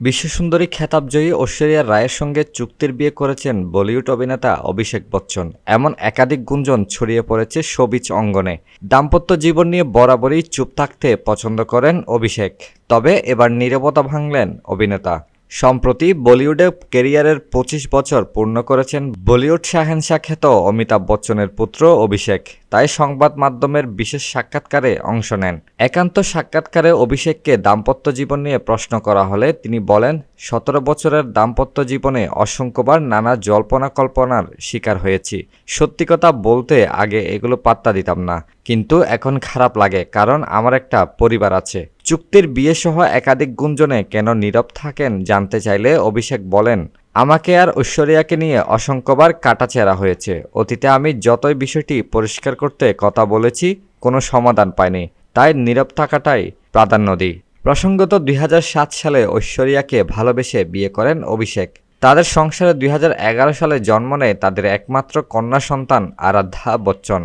বিশ্বসুন্দরী খেতাবজয়ী ঐশ্বরিয়া রায়ের সঙ্গে চুক্তির বিয়ে করেছেন বলিউড অভিনেতা অভিষেক বচ্চন। এমন একাধিক গুঞ্জন ছড়িয়ে পড়েছে শোবিচ অঙ্গনে। দাম্পত্য জীবন নিয়ে বরাবরই চুপ থাকতে পছন্দ করেন অভিষেক। তবে এবার নীরবতা ভাঙলেন অভিনেতা। সম্প্রতি বলিউডে কেরিয়ারের পঁচিশ বছর পূর্ণ করেছেন বলিউড শাহেনশাহ খ্যাত অমিতাভ বচ্চনের পুত্র অভিষেক। তাই সংবাদ মাধ্যমের বিশেষ সাক্ষাৎকারে অংশ নেন। একান্ত সাক্ষাৎকারে অভিষেককে দাম্পত্য জীবন নিয়ে প্রশ্ন করা হলে তিনি বলেন, সতেরো বছরের দাম্পত্য জীবনে অসংখ্যবার নানা জল্পনা কল্পনার শিকার হয়েছি। সত্যি কথা বলতে আগে এগুলো পাত্তা দিতাম না। কিন্তু এখন খারাপ লাগে, কারণ আমার একটা পরিবার আছে। চুক্তির বিয়ে সহ একাধিক গুঞ্জনে কেন নীরব থাকেন জানতে চাইলে অভিষেক বলেন আমাকে আর ঐশ্বরিয়াকে নিয়ে অসংখ্যবার কাটাছেঁড়া হয়েছে। অতীতে আমি যতই বিষয়টি পরিষ্কার করতে কথা বলেছি, কোনো সমাধান পাইনি। তাই নীরব থাকাটাই প্রাধান্য দিই। প্রসঙ্গত দুই হাজার সাত সালে ঐশ্বরিয়াকে ভালোবেসে বিয়ে করেন অভিষেক। তাদের সংসারে দুই হাজার এগারো সালে জন্ম নেয় তাদের একমাত্র কন্যা সন্তান আরাধ্যা বচ্চন।